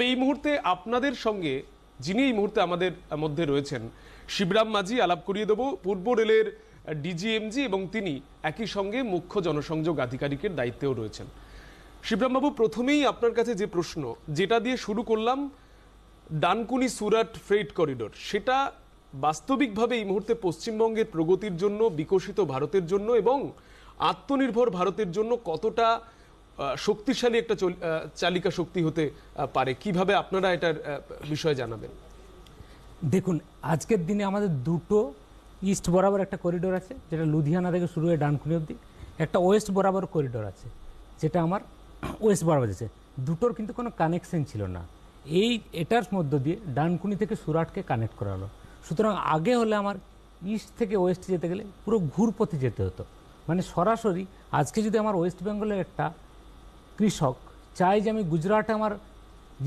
তবে এই মুহূর্তে আপনাদের সঙ্গে যিনি এই মুহূর্তে আমাদের মধ্যে রয়েছেন, শিবরাম মাঝি, আলাপ করিয়ে দেবো। পূর্ব রেলের ডিজিএমজি এবং তিনি একই সঙ্গে মুখ্য জনসংযোগ আধিকারিকের দায়িত্বেও রয়েছেন। শিবরামবাবু, প্রথমেই আপনার কাছে যে প্রশ্ন, যেটা দিয়ে শুরু করলাম, ডানকুনি সুরাট ফ্রেট করিডোর, সেটা বাস্তবিকভাবে এই মুহূর্তে পশ্চিমবঙ্গের প্রগতির জন্য, বিকশিত ভারতের জন্য এবং আত্মনির্ভর ভারতের জন্য কতটা শক্তিশালী একটা চল- চালিকা শক্তি হতে পারে। কীভাবে আপনারা এটার বিষয়ে জানাবেন? দেখুন, আজকের দিনে আমাদের দুটো ইস্ট বরাবর একটা করিডোর আছে, যেটা লুধিয়ানা থেকে শুরু হয়ে ডানকুনি অবধি। একটা ওয়েস্ট বরাবর করিডোর আছে, যেটা আমার ওয়েস্ট বরাবর আছে। দুটোর কিন্তু কোনো কানেকশন ছিল না। এই, এটার মধ্য দিয়ে ডানকুনি থেকে সুরাটকে কানেক্ট করা হলো। সুতরাং আগে হলে আমার ইস্ট থেকে ওয়েস্ট যেতে গেলে পুরো ঘুরপথে যেতে হতো। মানে সরাসরি আজকে যদি আমার ওয়েস্ট বেঙ্গলের একটা কৃষক চাই যে আমি গুজরাটে আমার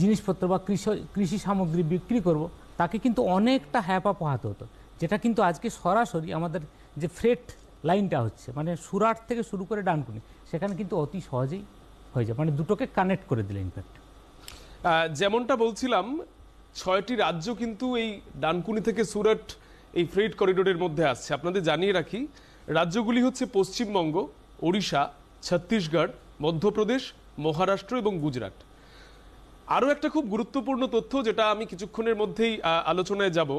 জিনিসপত্র বা কৃষি কৃষি সামগ্রী বিক্রি করব, তাকে কিন্তু অনেকটা হ্যাপা পোহাতে হতো। যেটা কিন্তু আজকে সরাসরি আমাদের যে ফ্রেট লাইনটা হচ্ছে মানে সুরাট থেকে শুরু করে ডানকুনি, সেখানে কিন্তু অতি সহজেই হয়ে যায়। মানে দুটোকে কানেক্ট করে দিলে, ইনফ্যাক্ট। যেমনটা বলছিলাম, ছয়টি রাজ্য কিন্তু এই ডানকুনি থেকে সুরাট এই ফ্রেট করিডোরের মধ্যে আসছে। আপনাদের জানিয়ে রাখি, রাজ্যগুলি হচ্ছে পশ্চিমবঙ্গ, ওড়িশা, ছত্তিশগড়, মধ্যপ্রদেশ মহারাষ্ট্র এবং গুজরাট। আরও একটা খুব গুরুত্বপূর্ণ তথ্য যেটা আমি কিছুক্ষণের মধ্যেই আলোচনায় যাব।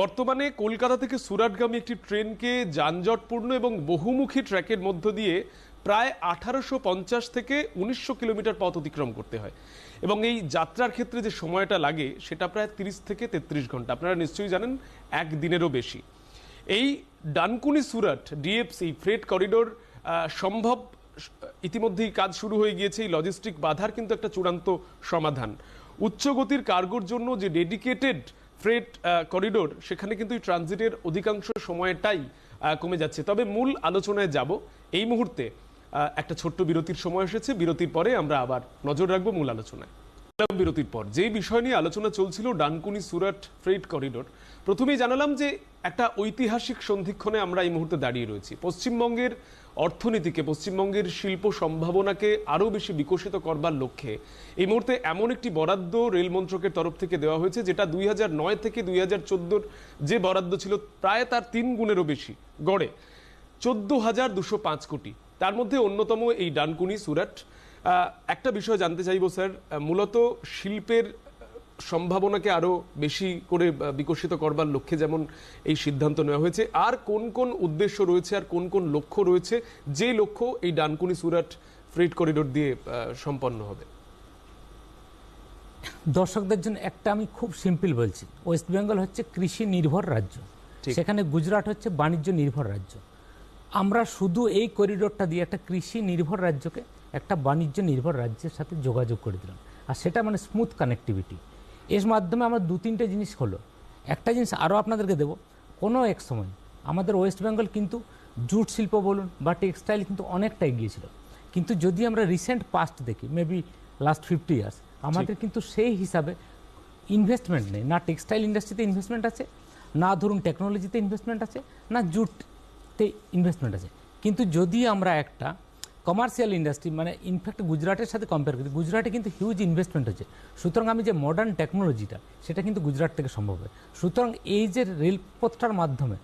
বর্তমানে কলকাতা থেকে সুরাটগামী একটি ট্রেনকে যানজটপূর্ণ এবং বহুমুখী ট্র্যাকের মধ্য দিয়ে প্রায় আঠারোশো পঞ্চাশ থেকে উনিশশো কিলোমিটার পথ অতিক্রম করতে হয়। এবং এই যাত্রার ক্ষেত্রে যে সময়টা লাগে, সেটা প্রায় তিরিশ থেকে তেত্রিশ ঘণ্টা। আপনারা নিশ্চয়ই জানেন এক দিনেরও বেশি। এই Dankuni Surat, DFC, freight corridor সম্ভব ইতিমধ্যেই কাজ শুরু হয়ে গিয়েছে এই লজিস্টিক বাধার কিন্তু একটা চূড়ান্ত সমাধান। উচ্চ গতির কার্গোর জন্য যে ডেডিকেটেড ফ্রেট করিডোর সেখানে কিন্তু এই ট্রানজিটের অধিকাংশ সময়টাই কমে যাচ্ছে। তবে মূল আলোচনায় যাব। এই মুহূর্তে একটা ছোট্ট বিরতির সময় এসেছে। বিরতির পরে আমরা আবার নজর রাখব মূল আলোচনায়। বিরতির পর। যেই বিষয় নিয়ে আলোচনা চলছিল, ডানকুনি সুরাট ফ্রেট করিডোর প্রথমেই জানালাম যে একটা ঐতিহাসিক সন্ধিক্ষণে আমরা এই মুহূর্তে দাঁড়িয়ে রয়েছি। পশ্চিমবঙ্গের অর্থনীতিকে পশ্চিমবঙ্গের শিল্প সম্ভাবনাকে আরও বেশি বিকশিত করবার লক্ষ্যে। এই মুহূর্তে এমন একটি বরাদ্দ রেল মন্ত্রকের তরফ থেকে দেওয়া হয়েছে, যেটা দুই নয় থেকে দুই হাজার যে বরাদ্দ ছিল, প্রায় তার তিন গুণেরও বেশি গড়ে। চোদ্দ হাজার দুশো পাঁচ কোটি। তার মধ্যে অন্যতম এই ডানকুনি, সুরাট। একটা বিষয় জানতে চাইব, স্যার। মূলত শিল্পের সম্ভাবনাকে আরও বেশি করে বিকশিত করবার লক্ষ্যে যেমন এই সিদ্ধান্ত নেওয়া হয়েছে আর কোন কোন উদ্দেশ্য রয়েছে আর কোন কোন লক্ষ্য রয়েছে যে লক্ষ্য এই ডানকুনি সুরাট ফ্রেট করিডোর দিয়ে সম্পন্ন হবে। দর্শকদের জন্য একটা আমি খুব সিম্পল বলছি। ওয়েস্ট বেঙ্গল হচ্ছে কৃষি নির্ভর রাজ্য। সেখানে গুজরাট হচ্ছে বাণিজ্য নির্ভর রাজ্য। আমরা শুধু এই করিডোরটা দিয়ে একটা কৃষি নির্ভর রাজ্যকে একটা বাণিজ্য নির্ভর রাজ্যের সাথে যোগাযোগ করে দিলাম। আর সেটা মানে স্মুথ কানেক্টিভিটি এর মাধ্যমে আমার দু তিনটে জিনিস হলো। একটা জিনিস আরও আপনাদেরকে দেবো কোনো এক সময় আমাদের ওয়েস্ট বেঙ্গল কিন্তু জুট শিল্প বলুন বা টেক্সটাইল কিন্তু অনেকটা এগিয়েছিল কিন্তু যদি আমরা রিসেন্ট পাস্ট দেখি মেবি লাস্ট ফিফটি ইয়ার্স আমাদের কিন্তু সেই হিসাবে ইনভেস্টমেন্ট নেই। না টেক্সটাইল ইন্ডাস্ট্রিতে ইনভেস্টমেন্ট আছে না ধরুন টেকনোলজিতে ইনভেস্টমেন্ট আছে না জুটতে ইনভেস্টমেন্ট আছে। কিন্তু যদি আমরা একটা কমার্শিয়াল ইন্ডাস্ট্রি মানে ইনফ্যাক্ট গুজরাটের সাথে কম্পেয়ার করি, গুজরাটে কিন্তু হিউজ ইনভেস্টমেন্ট হচ্ছে। সুতরাং আমি যে মডার্ন টেকনোলজিটা সেটা কিন্তু গুজরাট থেকে সম্ভব হয়। সুতরাং এই যে রেলপথটার মাধ্যমে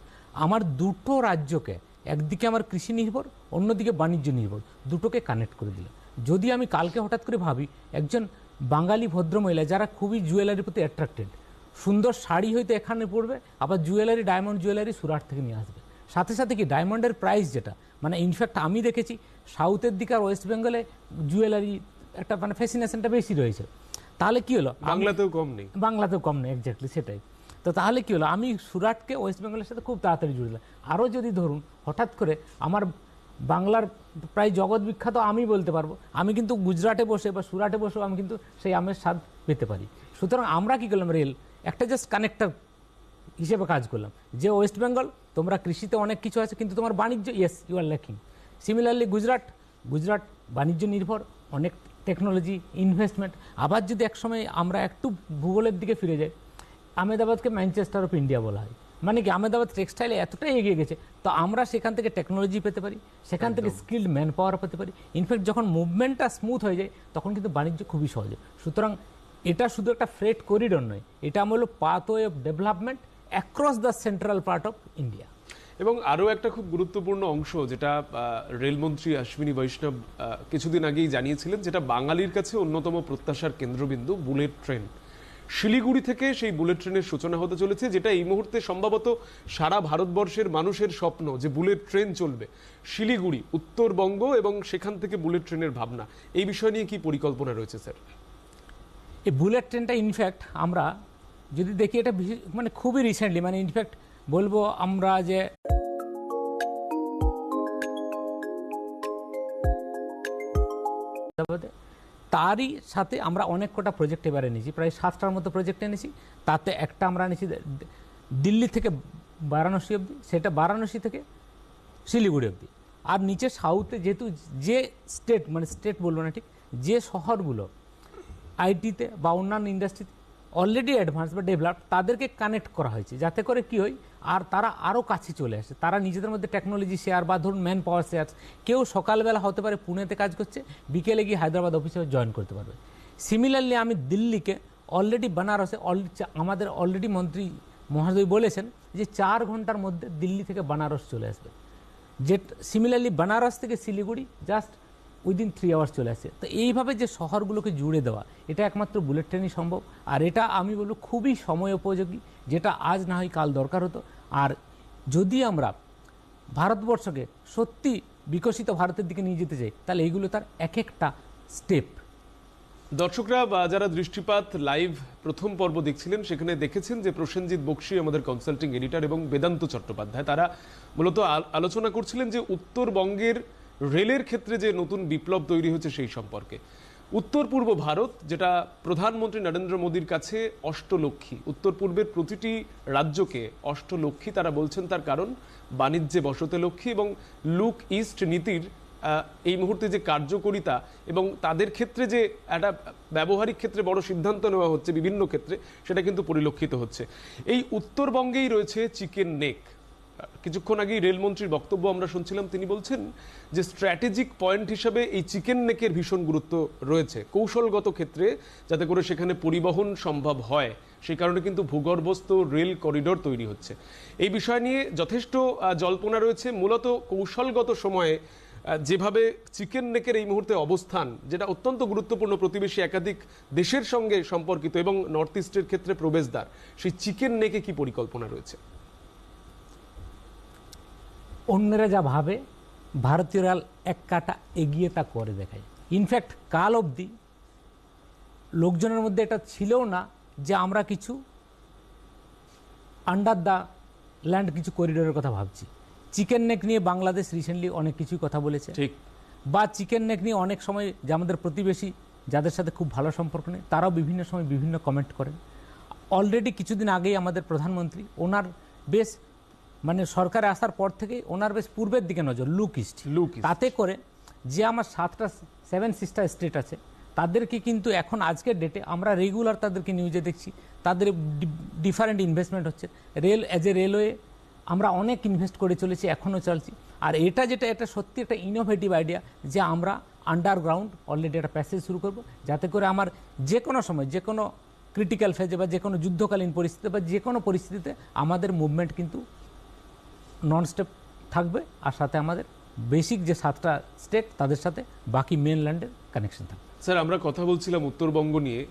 আমার দুটো রাজ্যকে, একদিকে আমার কৃষি নির্ভর, অন্যদিকে বাণিজ্য নির্ভর, দুটোকে কানেক্ট করে দিল যদি আমি কালকে হঠাৎ করে ভাবি, একজন বাঙালি ভদ্রমহিলা যারা খুবই জুয়েলারির প্রতি অ্যাট্রাক্টেড সুন্দর শাড়ি হয়তো এখানে পড়বে আবার জুয়েলারি ডায়মন্ড জুয়েলারি সুরাট থেকে নিয়ে আসবে। সাথে সাথে কি ডায়মন্ডের প্রাইস যেটা? মানে ইনফ্যাক্ট আমি দেখেছি সাউথের দিকে আর ওয়েস্ট বেঙ্গলে জুয়েলারি একটা মানে ফ্যাসিনেশনটা বেশি রয়েছে। তাহলে কি হলো? বাংলাতেও কম নেই। বাংলাতেও কম নেই এক্স্যাক্টলি সেটাই। তো তাহলে কি হলো? আমি সুরাটকে ওয়েস্ট বেঙ্গলের সাথে খুব তাড়াতাড়ি জুড়ে দিলাম। আরও যদি ধরুন হঠাৎ করে আমার বাংলার প্রায় জগৎ বিখ্যাত আমি বলতে পারব আমি কিন্তু গুজরাটে বসে বা সুরাটে বসেও আমি কিন্তু সেই আমের স্বাদ পেতে পারি। সুতরাং আমরা কি করলাম রেল? একটা জাস্ট কানেক্টার হিসেবে কাজ করলাম। যে ওয়েস্ট বেঙ্গল তোমরা কৃষিতে অনেক কিছু আছে কিন্তু তোমার বাণিজ্য yes you are lacking similarly Gujarat Gujarat বাণিজ্য নির্ভর অনেক টেকনোলজি ইনভেস্টমেন্ট আবার যদি একসময় আমরা একটু ভূগোলের দিকে ফিরে যাই আহমেদাবাদকে ম্যানচেস্টার অফ ইন্ডিয়া বলা হয়। মানে কি আহমেদাবাদ টেক্সটাইলে এতটাই এগিয়ে গেছে তো আমরা সেখান থেকে টেকনোলজি পেতে পারি সেখান থেকে স্কিল্ড ম্যান পাওয়ার পেতে পারি। ইনফ্যাক্ট যখন মুভমেন্টটা স্মুথ হয়ে যায় তখন কিন্তু বাণিজ্য খুবই সহজ। সুতরাং এটা শুধু একটা ফ্রেট করিডোর নয় এটা হলো pathway of development across the central part of India এবং আরও একটা খুব গুরুত্বপূর্ণ অংশ যেটা রেলমন্ত্রী অশ্বিনী বৈষ্ণব কিছুদিন আগেই জানিয়েছিলেন যেটা বাঙালির কাছে অন্যতম প্রত্যাশার কেন্দ্রবিন্দু বুলেট ট্রেন। শিলিগুড়ি থেকে সেই বুলেট ট্রেনের সূচনা হতে চলেছে যেটা এই মুহূর্তে সম্ভবত সারা ভারতবর্ষের মানুষের স্বপ্ন যে বুলেট ট্রেন চলবে। শিলিগুড়ি উত্তরবঙ্গ এবং সেখান থেকে বুলেট ট্রেনের ভাবনা। এই বিষয় নিয়ে কি পরিকল্পনা রয়েছে স্যার? এই বুলেট ট্রেনটা ইনফ্যাক্ট আমরা যদি দেখি এটা মানে খুবই রিসেন্টলি মানে ইনফ্যাক্ট বলব আমরা যে তারই সাথে আমরা অনেক কটা প্রজেক্ট এবারে নিয়েছি প্রায় সাতটার মতো প্রজেক্ট এনেছি। তাতে একটা আমরা দে- দিল্লি থেকে বারাণসী অবধি, সেটা বারাণসী থেকে শিলিগুড়ি অবধি। আর নিচে সাউথে যেহেতু যে স্টেট মানে স্টেট বলব না ঠিক, যে শহরগুলো আইটিতে বা অন্যান্য ইন্ডাস্ট্রিতে অলরেডি অ্যাডভান্স বা ডেভেলপ তাদেরকে কানেক্ট করা হয়েছে। যাতে করে কি হয়, আর তারা আরও কাছে চলে আসে। তারা নিজেদের মধ্যে টেকনোলজি শেয়ার বা ধরুন ম্যান পাওয়ার শেয়ার কেউ সকালবেলা হতে পারে পুনেতে কাজ করছে, বিকেলে গিয়ে হায়দ্রাবাদ অফিসে জয়েন করতে পারবে। সিমিলারলি আমি দিল্লিকে অলরেডি বানারসে আমাদের অলরেডি মন্ত্রী মহোদয় বলেছেন যে চার ঘণ্টার মধ্যে দিল্লি থেকে বানারস চলে আসবে। যে সিমিলারলি বেনারস থেকে Siliguri just within three hours চলে আসে। তো এইভাবে যে শহরগুলোকে জুড়ে দেওয়া, এটা একমাত্র বুলেট ট্রেনই সম্ভব। আর এটা আমি বলব খুবই সময় উপযোগী যেটা আজ না হয় কাল দরকার হতো। আর যদি আমরা ভারতবর্ষকে সত্যি বিকশিত ভারতের দিকে নিয়ে যেতে চাই, তাহলে এইগুলো তার এক একটা স্টেপ দর্শকরা যারা দৃষ্টিপাত লাইভ প্রথম পর্ব দেখছিলেন, সেখানে দেখেছেন যে প্রসেনজিৎ বক্সি, আমাদের কনসাল্টিং এডিটর এবং বেদান্ত চট্টোপাধ্যায়, তারা মূলত আলোচনা করছিলেন যে উত্তরবঙ্গের রেলের ক্ষেত্রে যে নতুন বিপ্লব তৈরি হচ্ছে সেই সম্পর্কে। উত্তর পূর্ব ভারত, যেটা প্রধানমন্ত্রী নরেন্দ্র মোদীর কাছে অষ্টলক্ষ্মী, উত্তর পূর্বের প্রতিটি রাজ্যকে অষ্টলক্ষ্মী তারা বলছেন তার কারণ, বাণিজ্যে বসতে লক্ষ্মী এবং লুক ইস্ট নীতির এই মুহূর্তে যে কার্যকরিতা এবং তাদের ক্ষেত্রে যে একটা ব্যবহারিক ক্ষেত্রে বড় সিদ্ধান্ত নেওয়া হচ্ছে বিভিন্ন ক্ষেত্রে, সেটা কিন্তু পরিলক্ষিত হচ্ছে। এই উত্তরবঙ্গেই রয়েছে চিকেন নেক। কিছুক্ষণ আগেই রেলমন্ত্রীর বক্তব্য আমরা শুনছিলাম, তিনি বলছেন যে স্ট্র্যাটেজিক পয়েন্ট হিসাবে এই চিকেন নেকের ভীষণ গুরুত্ব রয়েছে। কৌশলগত ক্ষেত্রে যাতে করে সেখানে পরিবহন সম্ভব হয়, সেই কারণে কিন্তু ভূগর্ভস্থ রেল করিডোর তৈরি হচ্ছে। এই বিষয় নিয়ে যথেষ্ট জল্পনা রয়েছে। মূলত কৌশলগত সময়ে যেভাবে চিকেন নেকের এই মুহূর্তে অবস্থান, যেটা অত্যন্ত গুরুত্বপূর্ণ প্রতিবেশী একাধিক দেশের সঙ্গে সম্পর্কিত এবং নর্থ ইস্টের ক্ষেত্রে প্রবেশদ্বার, সেই চিকেন নেকে কি পরিকল্পনা রয়েছে? অন্যরা যা ভাবে ভারতীয়রা এক কাটা এগিয়ে তা করে দেখায়। ইনফ্যাক্ট কাল অবধি লোকজনের মধ্যে এটা ছিলও না যে আমরা কিছু আন্ডার দ্য ল্যান্ড কিছু করিডোরের কথা ভাবছি। চিকেন নেক নিয়ে বাংলাদেশ রিসেন্টলি অনেক কিছুই কথা বলেছে। ঠিক। বা চিকেন নেক নিয়ে অনেক সময় যে আমাদের প্রতিবেশী যাদের সাথে খুব ভালো সম্পর্ক নেই তারাও বিভিন্ন সময় বিভিন্ন কমেন্ট করেন। অলরেডি কিছুদিন আগেই আমাদের প্রধানমন্ত্রী ওনার বেশ মানে সরকারে আসার পর থেকে ওনার বেশ পূর্বের দিকে নজর লুক ইস্ট লুক। তাতে করে যে আমার সাতটা সেভেন সিস্টার স্টেট আছে তাদেরকে কিন্তু এখন আজকের ডেটে আমরা রেগুলার তাদেরকে নিউজে দেখছি। তাদের ডিফারেন্ট ইনভেস্টমেন্ট হচ্ছে। রেল অ্যাজ এ রেলওয়ে আমরা অনেক ইনভেস্ট করে চলেছি এখনও চলছি। আর এটা যেটা এটা সত্যি একটা ইনোভেটিভ আইডিয়া যে আমরা আন্ডারগ্রাউন্ড অলরেডি একটা প্যাসেজ শুরু করব যাতে করে আমার যে কোনো সময় যে কোনো ক্রিটিক্যাল ফেজে বা যে কোনো যুদ্ধকালীন পরিস্থিতিতে বা যে কোনো পরিস্থিতিতে আমাদের মুভমেন্ট কিন্তু নন স্টেপ থাকবে আর সাথে আমাদের বেসিক যে সাতটা স্টেট তাদের সাথে বাকি মেনল্যান্ডের কানেকশন থাকবে। স্যার আমরা কথা বলছিলাম উত্তরবঙ্গ নিয়ে।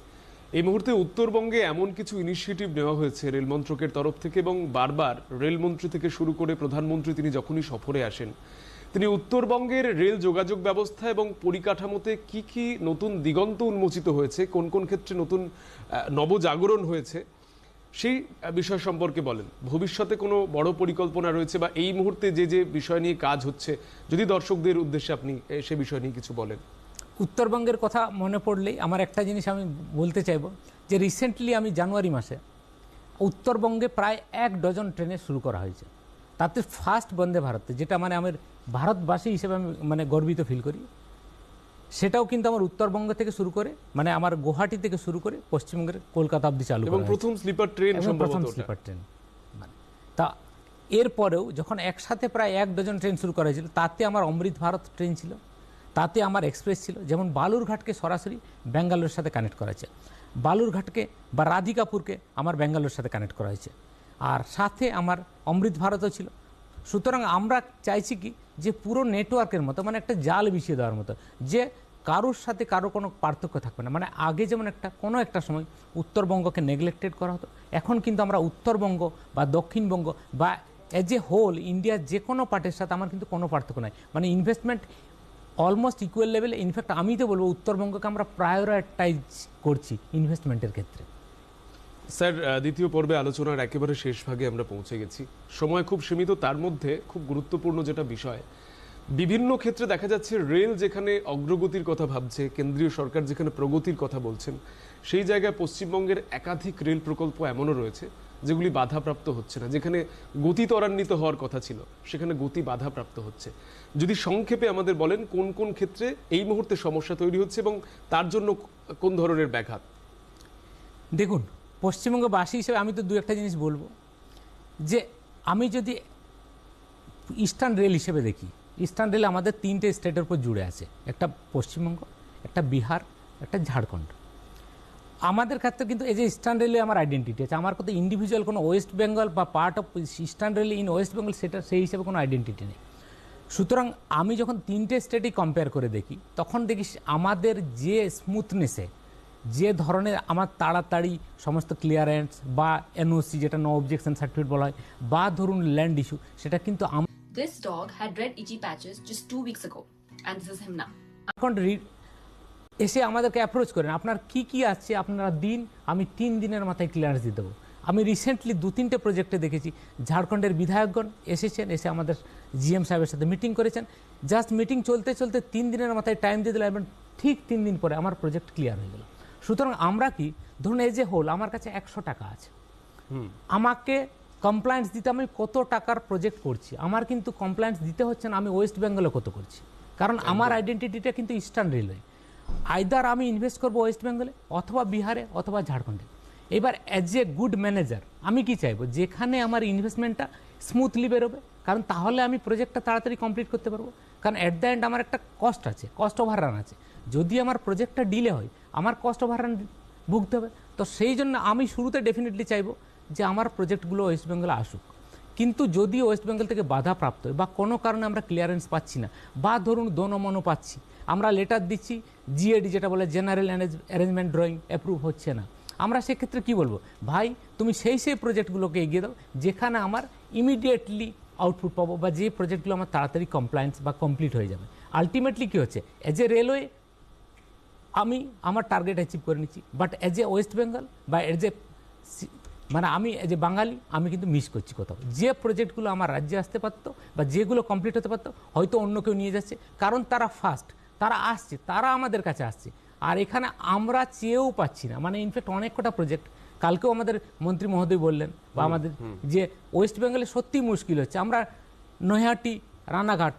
এই মুহূর্তে উত্তরবঙ্গে এমন কিছু ইনিশিয়েটিভ নেওয়া হয়েছে রেল মন্ত্রকের তরফ থেকে এবং বারবার রেলমন্ত্রী থেকে শুরু করে প্রধানমন্ত্রী তিনি যখনই সফরে আসেন, তিনি উত্তরবঙ্গের রেল যোগাযোগ ব্যবস্থা এবং পরিকাঠামোতে কি কি নতুন দিগন্ত উন্মোচিত হয়েছে, কোন কোন ক্ষেত্রে নতুন নবজাগরণ হয়েছে সেই বিষয় সম্পর্কে বলেন। ভবিষ্যতে কোনো বড় পরিকল্পনা রয়েছে বা এই মুহূর্তে যে যে বিষয় নিয়ে কাজ হচ্ছে, যদি দর্শকদের উদ্দেশ্যে আপনি সে বিষয় নিয়ে কিছু বলেন। উত্তরবঙ্গের কথা মনে পড়লেই আমার একটা জিনিস আমি বলতে চাইব, যে রিসেন্টলি আমি জানুয়ারি মাসে উত্তরবঙ্গে প্রায় এক ডজন ট্রেনে শুরু করা হয়েছে। তাতে ফার্স্ট বন্দে ভারতে, যেটা মানে আমার ভারতবাসী হিসেবে আমি মানে গর্বিত ফিল করি। সেটাও কিন্তু আমার উত্তরবঙ্গ থেকে শুরু করে মানে আমার গুয়াহাটি থেকে শুরু করে পশ্চিমবঙ্গের কলকাতা অব্দি চালু এবং প্রথম স্লিপার ট্রেন প্রথম স্লিপার ট্রেন। মানে তা এরপরেও যখন একসাথে প্রায় এক ডজন ট্রেন শুরু করা হয়েছিল তাতে আমার অমৃত ভারত ট্রেন ছিল তাতে আমার এক্সপ্রেস ছিল যেমন বালুরঘাটকে সরাসরি ব্যাঙ্গালোরের সাথে কানেক্ট করা হয়েছে। বালুরঘাটকে বা রাধিকাপুরকে আমার ব্যাঙ্গালোর সাথে কানেক্ট করা হয়েছে। আর সাথে আমার অমৃত ভারতও ছিল। সুতরাং আমরা চাইছি কি যে পুরো নেটওয়ার্কের মতো মানে একটা জাল বিছিয়ে দেওয়ার মতো, যে কারোর সাথে কারও কোনো পার্থক্য থাকবে না। মানে আগে যেমন একটা, কোনো একটা সময় উত্তরবঙ্গকে নেগলেক্টেড করা হতো, এখন কিন্তু আমরা উত্তরবঙ্গ বা দক্ষিণবঙ্গ বা এজ এ হোল ইন্ডিয়ার যে কোনো পার্টের সাথে আমার কিন্তু কোনো পার্থক্য নাই। মানে ইনভেস্টমেন্ট অলমোস্ট ইকুয়াল লেভেলে ইনফ্যাক্ট আমি তো বলব উত্তরবঙ্গকে আমরা প্রায়োরিটাইজ করছি ইনভেস্টমেন্টের ক্ষেত্রে। স্যার দ্বিতীয় পর্বে আলোচনার একেবারে শেষ ভাগে আমরা পৌঁছে গেছি। সময় খুব সীমিত, তার মধ্যে খুব গুরুত্বপূর্ণ যেটা বিষয়, বিভিন্ন ক্ষেত্রে দেখা যাচ্ছে রেল যেখানে অগ্রগতির কথা ভাবছে, কেন্দ্রীয় সরকার যেখানে প্রগতির কথা বলছেন, সেই জায়গায় পশ্চিমবঙ্গের একাধিক রেল প্রকল্প এমনও রয়েছে, যেগুলি বাধাপ্রাপ্ত হচ্ছে না, যেখানে গতি ত্বরান্বিত হওয়ার কথা ছিল, সেখানে গতি বাধাপ্রাপ্ত হচ্ছে। যদি সংক্ষেপে আমাদের বলেন, কোন কোন ক্ষেত্রে এই মুহূর্তে সমস্যা তৈরি হচ্ছে এবং তার জন্য কোন ধরনের ব্যাঘাত? দেখুন পশ্চিমবঙ্গবাসী হিসেবে আমি তো দু একটা জিনিস বলব। যে আমি যদি ইস্টার্ন রেল হিসেবে দেখি, ইস্টার্ন রেল আমাদের তিনটে স্টেটের উপর জুড়ে আছে। একটা পশ্চিমবঙ্গ, একটা বিহার, একটা ঝাড়খণ্ড। আমাদের ক্ষেত্রে কিন্তু এই যে ইস্টার্ন রেলে আমার আইডেন্টিটি আছে, আমার কোনো ইন্ডিভিজুয়াল কোনো ওয়েস্ট বেঙ্গল বা part of eastern rail in West Bengal সেটা, সেই হিসেবে কোনো আইডেন্টিটি নেই। সুতরাং আমি যখন তিনটে স্টেটই কম্পেয়ার করে দেখি, তখন দেখি আমাদের যে স্মুথনেসে যে ধরনের আমার তাড়াতাড়ি সমস্ত ক্লিয়ারেন্স বা এনওসি যেটা নো অবজেকশন সার্টিফিকেট বলা হয় বা ধরুন ল্যান্ড ইস্যু সেটা কিন্তু This dog had red itchy patches just two weeks ago, and this is him now. এখন এসে আমাদেরকে অ্যাপ্রোচ করেন আপনার কি কি আছে? আপনারা দিন আমি তিন দিনের মাথায় ক্লিয়ারেন্স দিয়ে দেবো। আমি রিসেন্টলি দু তিনটে প্রজেক্টে দেখেছি। ঝাড়খণ্ডের বিধায়কগণ এসেছেন এসে আমাদের জিএম সাহেবের সাথে মিটিং করেছেন। জাস্ট মিটিং চলতে চলতে তিন দিনের মাথায় টাইম দিয়ে দিলাম এবং ঠিক তিন দিন পরে আমার প্রজেক্ট ক্লিয়ার হয়ে গেল। সুতরাং আমরা কি ধরুন এই যে হোল আমার কাছে একশো টাকা আছে। আমাকে কমপ্লায়েন্স দিতে আমি কত টাকার প্রজেক্ট করছি? আমার কিন্তু কমপ্লায়েন্স দিতে হচ্ছে না আমি ওয়েস্ট বেঙ্গলে কত করছি? কারণ আমার আইডেন্টিটিটা কিন্তু ইস্টার্ন রেলওয়ে আইদার আমি ইনভেস্ট করব ওয়েস্ট বেঙ্গলে অথবা বিহারে অথবা ঝাড়খণ্ডে। এবার অ্যাজ এ গুড ম্যানেজার আমি কি চাইব? যেখানে আমার ইনভেস্টমেন্টটা স্মুথলি বেরোবে কারণ তাহলে আমি প্রজেক্টটা তাড়াতাড়ি কমপ্লিট করতে পারব। কারণ অ্যাট দ্য এন্ড আমার একটা কস্ট আছে কস্ট ওভার রান আছে। যদি আমার প্রজেক্টটা ডিলে হয় আমার কস্ট ওভার রান ভুগতে হবে। তো সেই জন্য আমি শুরুতে ডেফিনেটলি চাইব যে আমার প্রজেক্টগুলো ওয়েস্ট বেঙ্গলে আসুক। কিন্তু যদি ওয়েস্ট বেঙ্গল থেকে বাধা প্রাপ্ত হয় বা কোনো কারণে আমরা ক্লিয়ারেন্স পাচ্ছি না, বা ধরুন দোনমনো পাচ্ছি, আমরা লেটার দিচ্ছি জিএডি যেটা বলে জেনারেল অ্যারেঞ্জমেন্ট ড্রয়িং অ্যাপ্রুভ হচ্ছে না। আমরা সেক্ষেত্রে কি বলব? ভাই, তুমি সেই সেই প্রজেক্টগুলোকে এগিয়ে দাও, যেখানে আমার ইমিডিয়েটলি আউটপুট পাবো বা যে প্রজেক্টগুলো আমার তাড়াতাড়ি কমপ্লায়েন্স বা কমপ্লিট হয়ে যাবে। আলটিমেটলি কী হচ্ছে? অ্যাজ এ রেলওয়ে আমি আমার টার্গেট অ্যাচিভ করে নিচ্ছি। But as a West Bengal বা এজ এ মানে আমি এজ এ বাঙালি আমি কিন্তু মিস করছি কোথাও। যে প্রজেক্টগুলো আমার রাজ্যে আসতে পারতো বা যেগুলো কমপ্লিট হতে পারতো হয়তো অন্য কেউ নিয়ে যাচ্ছে। কারণ তারা ফার্স্ট তারা আসছে তারা আমাদের কাছে আসছে। আর এখানে আমরা চেয়েও পাচ্ছি না। মানে ইনফ্যাক্ট অনেক কটা প্রজেক্ট কালকেও আমাদের মন্ত্রী মহোদয় বললেন বা আমাদের যে ওয়েস্ট বেঙ্গলে সত্যি মুশকিল হচ্ছে। আমরা নৈহাটি রানাঘাট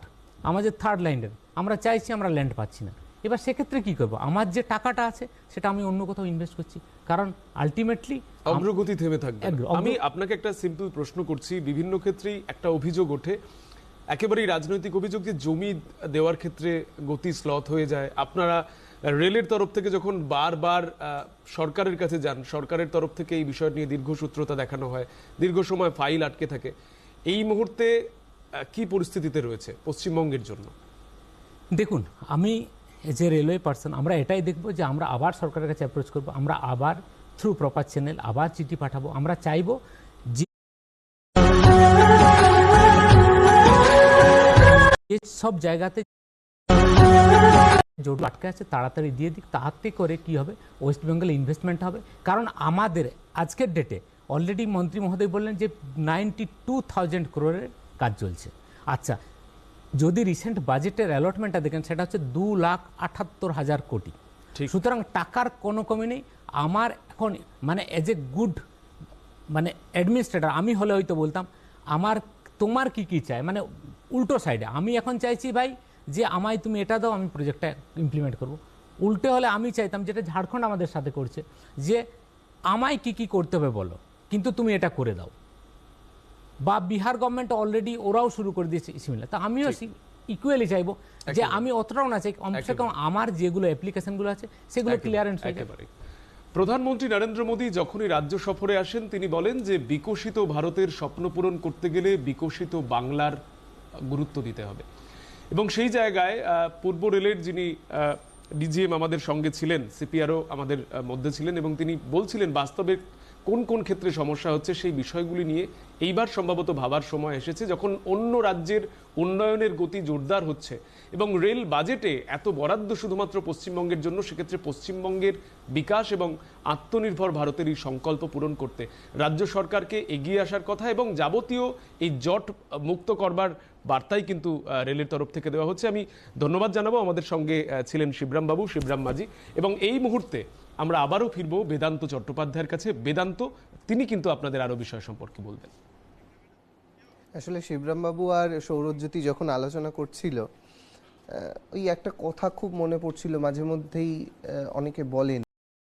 আমাদের থার্ড লাইনের আমরা চাইছি আমরা ল্যান্ড পাচ্ছি না। এবার সেক্ষেত্রে কি করব? আমার যে টাকাটা আছে সেটা আমি অন্য কোথাও ইনভেস্ট করছি। কারণ আলটিমেটলি অগ্রগতি থেমে থাকবে আমি আপনাকে একটা সিম্পল প্রশ্ন করছি। বিভিন্ন ক্ষেত্রেই একটা অভিযোগ ওঠে। একেবারেই রাজনৈতিক অভিযোগ যে জমি দেওয়ার ক্ষেত্রে গতি স্লথ হয়ে যায়। আপনারা রেলের তরফ থেকে যখন বারবার সরকারের কাছে যান সরকারের তরফ থেকে এই বিষয় নিয়ে দীর্ঘসূত্রতা দেখানো হয় দীর্ঘ সময় ফাইল আটকে থাকে। এই মুহূর্তে কি পরিস্থিতিতে রয়েছে পশ্চিমবঙ্গের জন্য? দেখুন আমি যে রেলওয়ে পার্সন আমরা এটাই দেখব যে আমরা আবার সরকারের কাছে অ্যাপ্রোচ করব, আমরা আবার থ্রু প্রপার চ্যানেল আবার চিঠি পাঠাবো, আমরা চাইব যে যে সব জায়গাতে জোট আটকে আছে, তাড়াতাড়ি দিয়ে দিক তাহাতে করে কি হবে? ওয়েস্ট বেঙ্গলে ইনভেস্টমেন্ট হবে। কারণ আমাদের আজকের ডেটে অলরেডি মন্ত্রী মহোদয় বললেন যে নাইনটি টু থাউজেন্ড ক্রোরের কাজ চলছে। আচ্ছা যদি রিসেন্ট বাজেটের অ্যালটমেন্টটা দেখেন সেটা হচ্ছে দু লাখ আটাত্তর হাজার কোটি। ঠিক। সুতরাং টাকার কোনো কমি নেই। আমার এখন মানে এজ এ গুড মানে অ্যাডমিনিস্ট্রেটর আমি হলে হয়তো বলতাম আমার তোমার কি কি চাই? মানে উল্টো সাইডে আমি এখন চাইছি ভাই যে আমায় তুমি এটা দাও আমি প্রজেক্টটা ইমপ্লিমেন্ট করব। উল্টে হলে আমি চাইতাম যেটা ঝাড়খণ্ড আমাদের সাথে করছে যে আমায় কি কি করতে হবে বলো কিন্তু তুমি এটা করে দাও। বা বিহার গভর্নমেন্ট অলরেডি ওরাও শুরু করে দিয়েছে সিমিলার তা আমিও ইকুয়ালি চাইব যে আমি অতটাও না চাই কমসে কম আমার যেগুলো অ্যাপ্লিকেশনগুলো আছে সেগুলো ক্লিয়ারেন্স একেবারে। প্রধানমন্ত্রী নরেন্দ্র মোদী যখনই রাজ্য সফরে আসেন তিনি বলেন যে বিকশিত ভারতের স্বপ্ন পূরণ করতে গেলে বিকশিত বাংলার গুরুত্ব দিতে হবে। এবং সেই জায়গায় পূর্ব রেলের যিনি ডিজিএম আমাদের সঙ্গে ছিলেন সিপিআরও আমাদের মধ্যে ছিলেন এবং তিনি বলছিলেন বাস্তবে কোন কোন ক্ষেত্রে সমস্যা হচ্ছে সেই বিষয়গুলি নিয়ে এইবার সম্ভবত ভাবার সময় এসেছে, যখন অন্য রাজ্যের উন্নয়নের গতি জোরদার হচ্ছে এবং রেল বাজেটে এত বরাদ্দ শুধুমাত্র পশ্চিমবঙ্গের জন্য, সেক্ষেত্রে পশ্চিমবঙ্গের বিকাশ এবং আত্মনির্ভর ভারতের এই সংকল্প পূরণ করতে রাজ্য সরকারকে এগিয়ে আসার কথা এবং যাবতীয় এই জট মুক্ত করবার বার্তাই কিন্তু রেলের তরফ থেকে দেওয়া হচ্ছে। আমি ধন্যবাদ জানাব। আমাদের সঙ্গে ছিলেন শিবরাম বাবু শিবরাম মাঝি এবং এই মুহূর্তে আমরা আবারও ফিরবো বেদান্ত চট্টোপাধ্যায়ের কাছে। বেদান্ত, তিনি কিন্তু আপনাদের আরও বিষয় সম্পর্কে বলবেন। আসলে শিবরামবাবু আর সৌরজ্যোতি যখন আলোচনা করছিল ওই একটা কথা খুব মনে পড়ছিল, মাঝে মধ্যেই অনেকে বলেন।